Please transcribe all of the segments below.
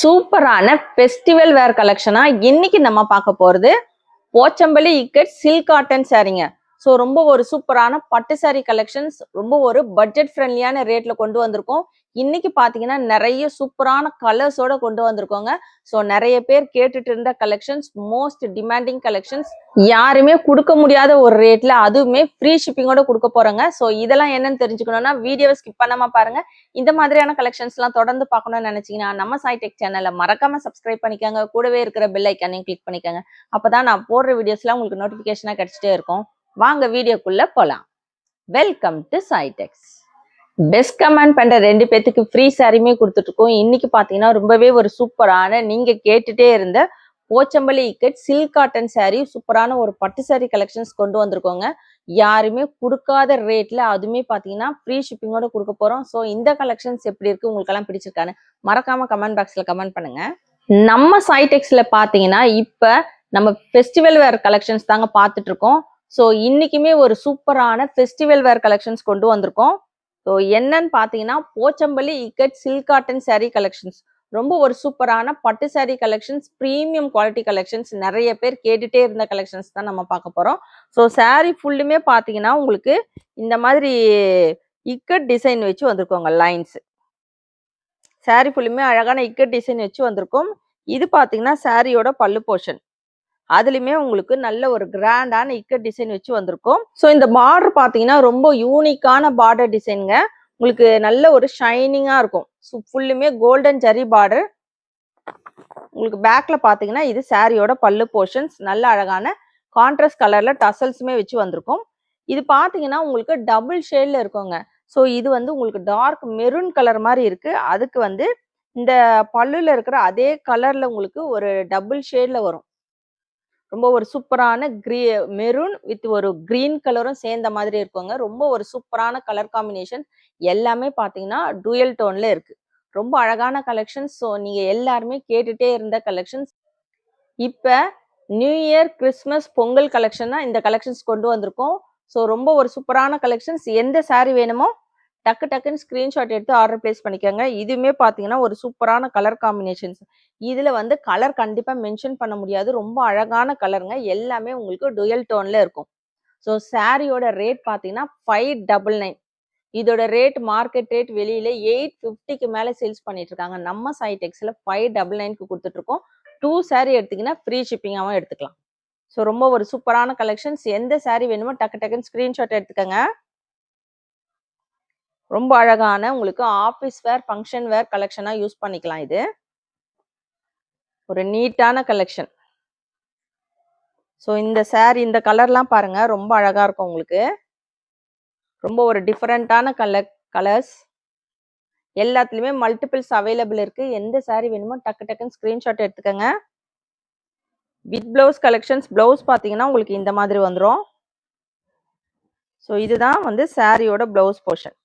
சூப்பரான ஃபெஸ்டிவல் வேர் கலெக்ஷனா இன்னைக்கு நம்ம பார்க்க போறது. போச்சம்பள்ளி இக்கட் சில்க் காட்டன் சாரீங்க ஸோ ரொம்ப ஒரு சூப்பரான பட்டு சாரி கலெக்ஷன்ஸ் ரொம்ப ஒரு பட்ஜெட் ஃப்ரெண்ட்லியான ரேட்ல கொண்டு வந்திருக்கோம். இன்னைக்கு பாத்தீங்கன்னா நிறைய சூப்பரான கலர்ஸோட கொண்டு வந்திருக்கோங்க. ஸோ நிறைய பேர் கேட்டுட்டு இருந்த கலெக்ஷன்ஸ் மோஸ்ட் டிமாண்டிங் கலெக்ஷன்ஸ் யாருமே கொடுக்க முடியாத ஒரு ரேட்ல அதுவுமே ஃப்ரீ ஷிப்பிங்கோட கொடுக்க போறோங்க. ஸோ இதெல்லாம் என்னன்னு தெரிஞ்சுக்கணும்னா வீடியோவை ஸ்கிப் பண்ணாம பாருங்க. இந்த மாதிரியான கலெக்ஷன்ஸ் எல்லாம் தொடர்ந்து பார்க்கணும்னு நினைச்சீங்கன்னா நம்ம சாய்டெக் சேனலை மறக்காம சப்ஸ்கிரைப் பண்ணிக்கோங்க. கூடவே இருக்கிற பெல் ஐக்கானையும் கிளிக் பண்ணிக்கோங்க. அப்பதான் நான் போடுற வீடியோஸ்லாம் உங்களுக்கு நோட்டிபிகேஷனா கிடைச்சிட்டே இருக்கும். வாங்க வீடியோக்குள்ள போலாம். Welcome to Saitex best comment பண்ற ரெண்டு பேத்துக்கு ஃப்ரீ சாரியுமே கொடுத்துட்டு இருக்கோம் இன்னைக்கு பாத்தீங்கன்னா ரொம்பவே ஒரு சூப்பரான நீங்க கேட்டுட்டே இருந்த Pochampally ikat silk cotton saree சூப்பரான ஒரு பட்டு saree கலெக்ஷன்ஸ் கொண்டு வந்திருக்கோங்க. யாருமே கொடுக்காத ரேட்ல அதுவுமே பார்த்தீங்கன்னா ஃப்ரீ ஷிப்பிங்கோட கொடுக்க போறோம். ஸோ இந்த கலெக்ஷன்ஸ் எப்படி இருக்கு உங்களுக்கெல்லாம் பிடிச்சிருக்காங்க பிடிச்சிருக்கான்னு மறக்காம கமெண்ட் பாக்ஸ்ல கமெண்ட் பண்ணுங்க. நம்ம சைடெக்ஸ்ல பாத்தீங்கன்னா இப்ப நம்ம ஃபெஸ்டிவல் வேர் கலெக்ஷன்ஸ் தாங்க பார்த்துட்டு இருக்கோம் ஸோ இன்னைக்குமே ஒரு சூப்பரான ஃபெஸ்டிவல் வேர் கலெக்ஷன்ஸ் கொண்டு வந்திருக்கோம். ஸோ என்னன்னு பார்த்தீங்கன்னா Pochampally ikat silk cotton saree collections ரொம்ப ஒரு சூப்பரான பட்டு saree collections premium quality collections நிறைய பேர் கேட்டுகிட்டே இருந்த கலெக்ஷன்ஸ் தான் நம்ம பார்க்க போகிறோம் ஸோ சாரீ ஃபுல்லுமே பார்த்தீங்கன்னா உங்களுக்கு இந்த மாதிரி இக்கட் டிசைன் வச்சு வந்திருக்கோங்க லைன்ஸ் சாரீ ஃபுல்லுமே அழகான இக்கட் டிசைன் வச்சு வந்திருக்கோம். இது பார்த்தீங்கன்னா சாரியோட பல்லு போர்ஷன் அதுலேயுமே உங்களுக்கு நல்ல ஒரு கிராண்டான இக்கட் டிசைன் வச்சு வந்திருக்கும். ஸோ இந்த பார்டர் பார்த்தீங்கன்னா ரொம்ப யூனிக்கான பார்டர் டிசைனுங்க உங்களுக்கு நல்ல ஒரு ஷைனிங்காக இருக்கும். ஸோ ஃபுல்லுமே கோல்டன் ஜரி பார்டர் உங்களுக்கு பேக்கில் பார்த்தீங்கன்னா இது சாரியோட பல்லு போர்ஷன்ஸ் நல்ல அழகான கான்ட்ராஸ்ட் கலரில் டசல்ஸுமே வச்சு வந்திருக்கும். இது பார்த்தீங்கன்னா உங்களுக்கு டபுள் ஷேடில் இருக்குங்க. ஸோ இது வந்து உங்களுக்கு டார்க் மெரூன் கலர் மாதிரி இருக்குது அதுக்கு வந்து இந்த பல்லுல இருக்கிற அதே கலரில் உங்களுக்கு ஒரு டபுள் ஷேடில் வரும். ரொம்ப ஒரு சூப்பரான கிரீ மெரூன் வித் ஒரு கிரீன் கலரும் சேர்ந்த மாதிரி இருக்குங்க. ரொம்ப ஒரு சூப்பரான கலர் காம்பினேஷன். எல்லாமே பார்த்தீங்கன்னா டூயல் டோன்ல இருக்கு. ரொம்ப அழகான கலெக்ஷன்ஸ். ஸோ நீங்கள் எல்லாருமே கேட்டுட்டே இருந்த கலெக்ஷன்ஸ். இப்போ new year Christmas Pongal collection தான் இந்த கலெக்ஷன்ஸ் கொண்டு வந்திருக்கோம். ஸோ ரொம்ப ஒரு சூப்பரான கலெக்ஷன்ஸ். எந்த சாரீ வேணுமோ டக்கு டக்குன்னு ஸ்க்ரீன்ஷாட் எடுத்து ஆர்டர் பிளேஸ் பண்ணிக்கோங்க. இதுவுமே பார்த்தீங்கன்னா ஒரு சூப்பரான கலர் காம்பினேஷன்ஸ் இதில் வந்து கலர் கண்டிப்பாக மென்ஷன் பண்ண முடியாது. ரொம்ப அழகான கலருங்க எல்லாமே உங்களுக்கு டுயல் டோனில் இருக்கும். ஸோ சாரியோட ரேட் பார்த்தீங்கன்னா ஃபைவ் டபுள் நைன் இதோட ரேட் மார்க்கெட் ரேட் வெளியில எயிட் ஃபிஃப்டிக்கு மேலே சேல்ஸ் பண்ணிட்டு இருக்காங்க. நம்ம சைடெக்ஸில் ஃபைவ் டபுள் நைனுக்கு கொடுத்துட்ருக்கோம் டூ சாரி எடுத்தீங்கன்னா ஃப்ரீ ஷிப்பிங்காகவும் எடுத்துக்கலாம். ஸோ ரொம்ப ஒரு சூப்பரான கலெக்ஷன்ஸ் எந்த சாரீ வேணுமோ டக்கு டக்குன்னு ஸ்க்ரீன்ஷாட் எடுத்துக்கோங்க. ரொம்ப அழகான உங்களுக்கு ஆஃபீஸ் வேர் ஃபங்க்ஷன் வேர் கலெக்ஷனாக யூஸ் பண்ணிக்கலாம் இது. ஒரு நீட்டான கலெக்ஷன் ஸோ இந்த சேரீ இந்த கலர்லாம் பாருங்க ரொம்ப அழகாக இருக்கும் உங்களுக்கு. ரொம்ப ஒரு டிஃப்ரெண்ட்டான கலர் கலர்ஸ் எல்லாத்துலேயுமே மல்டிபிள்ஸ் அவைலபிள் இருக்குது எந்த சாரீ வேணுமோ டக்கு டக்குன்னு ஸ்க்ரீன்ஷாட் எடுத்துக்கோங்க. வித் ப்ளவுஸ் கலெக்ஷன்ஸ் ப்ளவுஸ் பார்த்தீங்கன்னா உங்களுக்கு இந்த மாதிரி வந்துடும் ஸோ இதுதான் வந்து சாரியோட blouse portion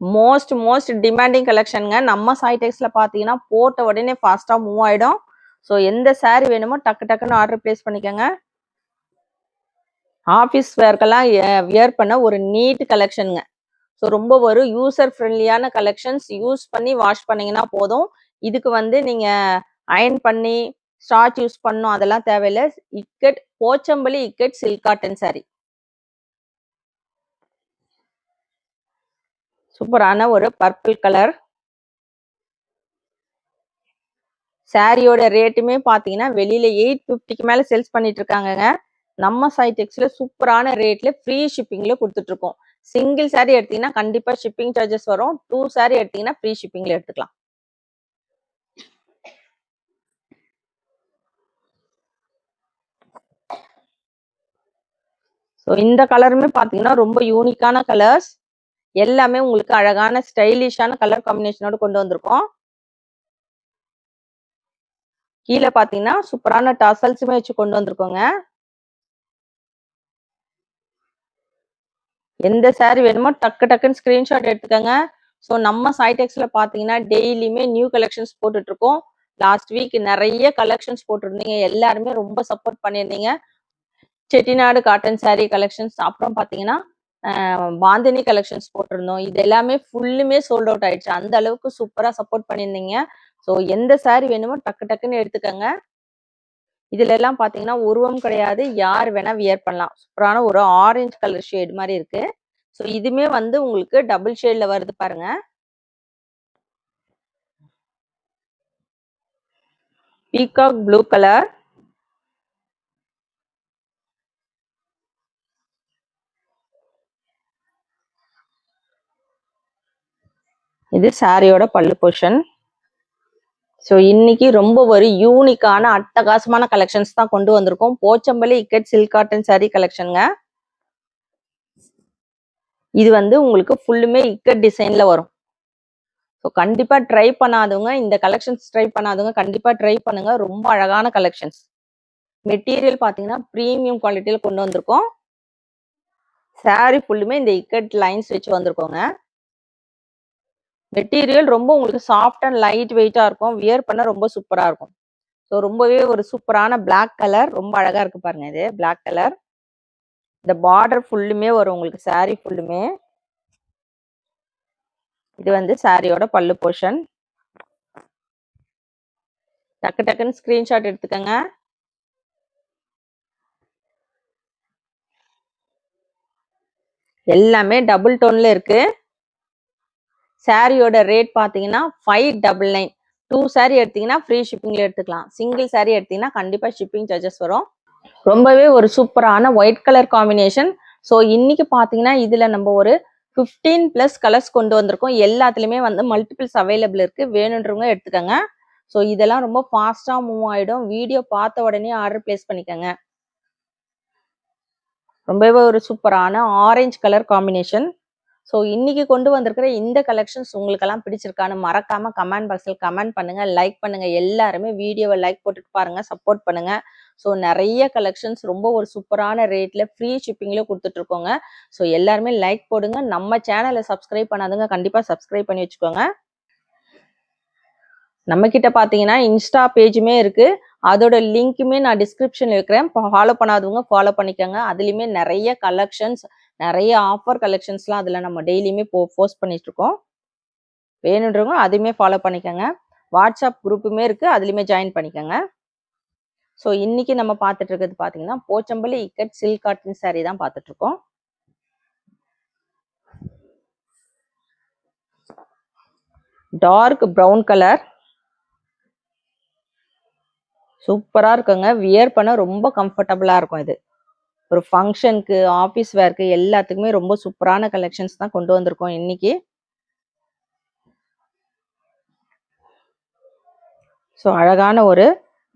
most most demanding கலெக்ஷனுங்க நம்ம சாய்டெக்ஸில் பார்த்தீங்கன்னா போட்ட உடனே ஃபாஸ்ட்டாக மூவ் ஆகிடும் ஸோ எந்த saree வேணுமோ டக்கு டக்குன்னு ஆர்டர் பிளேஸ் பண்ணிக்கோங்க. ஆஃபீஸ் வேர்க்கெல்லாம் வியர் பண்ண ஒரு நீட் கலெக்ஷனுங்க ஸோ ரொம்ப ஒரு யூசர் ஃப்ரெண்ட்லியான கலெக்ஷன்ஸ் யூஸ் பண்ணி வாஷ் பண்ணிங்கன்னா போதும். இதுக்கு வந்து நீங்கள் அயன் பண்ணி ஸ்டார்ச் யூஸ் பண்ணும் அதெல்லாம் தேவையில்லை. Ikat Pochampally ikat silk cotton saree. சூப்பரான ஒரு பர்பிள் கலர் சாரியோட ரேட்டுமே பார்த்தீங்கன்னா வெளியில எயிட் ஃபிஃப்டிக்கு மேலே சேல்ஸ் பண்ணிட்டு இருக்காங்கங்க நம்ம சைடெக்ஸ்ல சூப்பரான ரேட்ல ஃப்ரீ ஷிப்பிங்ல கொடுத்துட்டு இருக்கோம் சிங்கிள் சாரி எடுத்தீங்கன்னா கண்டிப்பா ஷிப்பிங் சார்ஜஸ் வரும். டூ சாரி எடுத்தீங்கன்னா ஃப்ரீ ஷிப்பிங்ல எடுத்துக்கலாம். ஸோ இந்த கலருமே பார்த்தீங்கன்னா ரொம்ப யூனிக்கான கலர்ஸ் எல்லாமே உங்களுக்கு அழகான ஸ்டைலிஷான கலர் காம்பினேஷனோட கொண்டு வந்திருக்கோம். கீழே பார்த்தீங்கன்னா சூப்பரான டசல்ஸுமே வச்சு கொண்டு வந்திருக்கோங்க. எந்த சாரி வேணுமோ டக்கு டக்குன்னு ஸ்க்ரீன்ஷாட் எடுத்துக்கோங்க. ஸோ நம்ம சைடெக்ஸில் பார்த்தீங்கன்னா டெய்லியுமே நியூ கலெக்ஷன்ஸ் போட்டுட்டு இருக்கோம் லாஸ்ட் வீக் நிறைய கலெக்ஷன்ஸ் போட்டிருந்தீங்க. எல்லாருமே ரொம்ப சப்போர்ட் பண்ணியிருந்தீங்க. செட்டிநாடு காட்டன் சாரீ கலெக்ஷன்ஸ் அப்புறம் பார்த்தீங்கன்னா பாந்தினி கலெக்ஷன்ஸ் போட்டிருந்தோம். இது எல்லாமே ஃபுல்லுமே சோல்ட் அவுட் ஆயிடுச்சு. அந்த அளவுக்கு சூப்பரா சப்போர்ட் பண்ணியிருந்தீங்க. ஸோ எந்த சாரி வேணுமோ டக்கு டக்குன்னு எடுத்துக்கோங்க. இதுல எல்லாம் பாத்தீங்கன்னா உருவம் கிடையாது. யார் வேணா வியர் பண்ணலாம். சூப்பரான ஒரு ஆரஞ்சு கலர் ஷேட் மாதிரி இருக்கு. ஸோ இதுமே வந்து உங்களுக்கு டபுள் ஷேட்ல வருது பாருங்க. பீகாக் ப்ளூ கலர் இது சாரியோட பல்லு போர்ஷன் ஸோ இன்னைக்கு ரொம்ப ஒரு யூனிக்கான அட்டகாசமான கலெக்ஷன்ஸ் தான் கொண்டு வந்திருக்கோம். Pochampally ikat silk cotton saree கலெக்ஷனுங்க இது வந்து உங்களுக்கு ஃபுல்லுமே இக்கட் டிசைன்ல வரும். ஸோ கண்டிப்பாக ட்ரை பண்ணாதவங்க இந்த கலெக்ஷன்ஸ் ட்ரை பண்ணாதவங்க கண்டிப்பாக ட்ரை பண்ணுங்க. ரொம்ப அழகான கலெக்ஷன்ஸ் மெட்டீரியல் பார்த்தீங்கன்னா ப்ரீமியம் குவாலிட்டியில் கொண்டு வந்திருக்கோம். சாரி ஃபுல்லுமே இந்த இக்கட் லைன்ஸ் வச்சு வந்திருக்கோங்க. மெட்டீரியல் ரொம்ப உங்களுக்கு சாஃப்ட் அண்ட் லைட் வெயிட்டா இருக்கும். வியர் பண்ண ரொம்ப சூப்பரா இருக்கும். ஸோ ரொம்பவே ஒரு சூப்பரான பிளாக் கலர் ரொம்ப அழகா இருக்கு பாருங்க இது பிளாக் கலர் இந்த பார்டர் ஃபுல்லுமே வரும் உங்களுக்கு saree ஃபுல்லுமே இது வந்து சாரியோட பல்லு போர்ஷன் டக்கு டக்குன்னு ஸ்கிரீன்ஷாட் எடுத்துக்கோங்க. எல்லாமே டபுள் டோன்ல இருக்கு. சாரியோட ரேட் பார்த்தீங்கன்னா five double nine two saree எடுத்தீங்கன்னா ஃப்ரீ ஷிப்பிங்ல எடுத்துக்கலாம். சிங்கிள் சாரி எடுத்தீங்கன்னா கண்டிப்பாக ஷிப்பிங் சார்ஜஸ் வரும். ரொம்பவே ஒரு சூப்பரான ஒயிட் கலர் காம்பினேஷன் ஸோ இன்னைக்கு பார்த்தீங்கன்னா இதில் நம்ம ஒரு ஃபிஃப்டீன் ப்ளஸ் கலர்ஸ் கொண்டு வந்திருக்கோம். எல்லாத்துலேயுமே வந்து மல்டிபிள்ஸ் அவைலபிள் இருக்குது வேணுன்றவங்க எடுத்துக்கோங்க. ஸோ இதெல்லாம் ரொம்ப ஃபாஸ்ட்டாக மூவ் ஆகிடும் வீடியோ பார்த்த உடனே ஆர்டர் பிளேஸ் பண்ணிக்கோங்க. ரொம்பவே ஒரு சூப்பரான ஆரஞ்சு கலர் காம்பினேஷன் ஸோ இன்னைக்கு கொண்டு வந்திருக்கிற இந்த கலெக்ஷன்ஸ் உங்களுக்கெல்லாம் பிடிச்சிருக்கான்னு மறக்காம கமெண்ட் பாக்ஸில் கமெண்ட் பண்ணுங்க லைக் பண்ணுங்க எல்லாருமே வீடியோவை லைக் போட்டுட்டு பாருங்க சப்போர்ட் பண்ணுங்க. ஸோ நிறைய கலெக்ஷன்ஸ் ரொம்ப ஒரு சூப்பரான ரேட்ல ஃப்ரீ ஷிப்பிங்ல கொடுத்துட்டு இருக்கோங்க ஸோ எல்லாருமே லைக் போடுங்க. நம்ம சேனலை சப்ஸ்கிரைப் பண்ணாதுங்க கண்டிப்பா சப்ஸ்கிரைப் பண்ணி வச்சுக்கோங்க. நம்ம கிட்ட பாத்தீங்கன்னா இன்ஸ்டா பேஜுமே இருக்கு. அதோட லிங்க்குமே நான் டிஸ்கிரிப்ஷன்ல இருக்கிறேன் ஃபாலோ பண்ணாதவங்க ஃபாலோ பண்ணிக்கோங்க. அதுலயுமே நிறைய கலெக்ஷன்ஸ் நிறைய ஆஃபர் கலெக்ஷன்ஸ்லாம் அதில் நம்ம டெய்லியுமே போ போஸ்ட் பண்ணிட்டு இருக்கோம் வேணுன்றவங்க அதுவுமே ஃபாலோ பண்ணிக்கோங்க. வாட்ஸ்அப் குரூப்புமே இருக்குது அதுலேயுமே ஜாயின் பண்ணிக்கோங்க. ஸோ இன்னைக்கு நம்ம பார்த்துட்டு இருக்கிறது பார்த்தீங்கன்னா Pochampalli ikat silk cotton saree தான் பார்த்துட்டு இருக்கோம் டார்க் ப்ரௌன் கலர் சூப்பராக இருக்குங்க. வியர் பண்ண ரொம்ப கம்ஃபர்டபுளாக இருக்கும் இது. ஒரு ஃபங்க்ஷனுக்கு ஆஃபீஸ் வேர்க்கு எல்லாத்துக்குமே ரொம்ப சூப்பரான கலெக்ஷன்ஸ் தான் கொண்டு வந்திருக்கோம் இன்னைக்கு. ஸோ அழகான ஒரு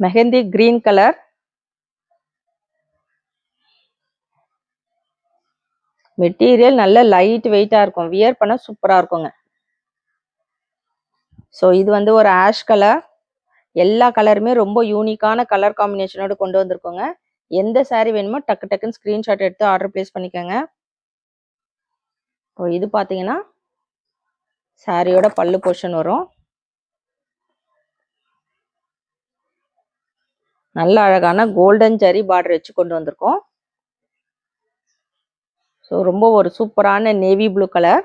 மெஹந்தி கிரீன் கலர் மெட்டீரியல் நல்ல லைட் வெயிட்டாக இருக்கும். வியர் பண்ண சூப்பராக இருக்குங்க. ஸோ இது வந்து ஒரு ஆஷ் கலர் எல்லா கலருமே ரொம்ப யூனிக்கான கலர் காம்பினேஷனோட கொண்டு வந்திருக்கோங்க. எந்த சாரீ வேணுமோ டக்கு டக்குன்னு ஸ்க்ரீன்ஷாட் எடுத்து ஆர்டர் பிளேஸ் பண்ணிக்கோங்க. இப்போ இது பார்த்தீங்கன்னா சாரியோட பல்லு போர்ஷன் வரும். நல்ல அழகான கோல்டன் ஜரி பார்டர் வச்சு கொண்டு வந்திருக்கோம். ஸோ ரொம்ப ஒரு சூப்பரான நேவி ப்ளூ கலர்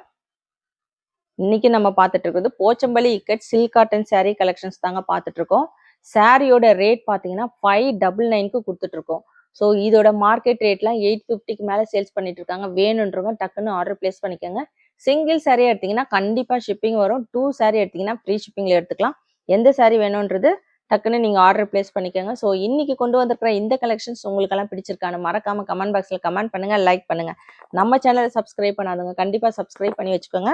இன்னைக்கு நம்ம பார்த்துட்டு இருக்கிறது Pochampalli ikat silk cotton saree collections தாங்க பார்த்துட்டு இருக்கோம். சாரியோட ரேட் பார்த்தீங்கன்னா ஃபைவ் டபுள் நைனுக்கு கொடுத்துட்டு இருக்கோம். ஸோ இதோட மார்க்கெட் ரேட்லாம் எயிட் ஃபிஃப்டிக்கு மேலே சேல்ஸ் பண்ணிட்டு இருக்காங்க. வேணுன்றவங்க டக்குன்னு ஆர்டர் பிளேஸ் பண்ணிக்கோங்க. சிங்கிள் saree எடுத்தீங்கன்னா கண்டிப்பாக ஷிப்பிங் வரும். டூ saree எடுத்தீங்கன்னா ஃப்ரீ ஷிப்பிங்ல எடுத்துக்கலாம். எந்த saree வேணுன்றது டக்குன்னு நீங்கள் ஆர்டர் பிளேஸ் பண்ணிக்கோங்க. ஸோ இன்னைக்கு கொண்டு வந்திருக்கிற இந்த கலெக்ஷன்ஸ் உங்களுக்கெல்லாம் பிடிச்சிருக்கானு மறக்காம கமெண்ட் பாக்ஸில் கமெண்ட் பண்ணுங்க லைக் பண்ணுங்க. நம்ம சேனலை சப்ஸ்கிரைப் பண்ணாதவங்க கண்டிப்பாக சப்ஸ்கிரைப் பண்ணி வச்சுக்கோங்க.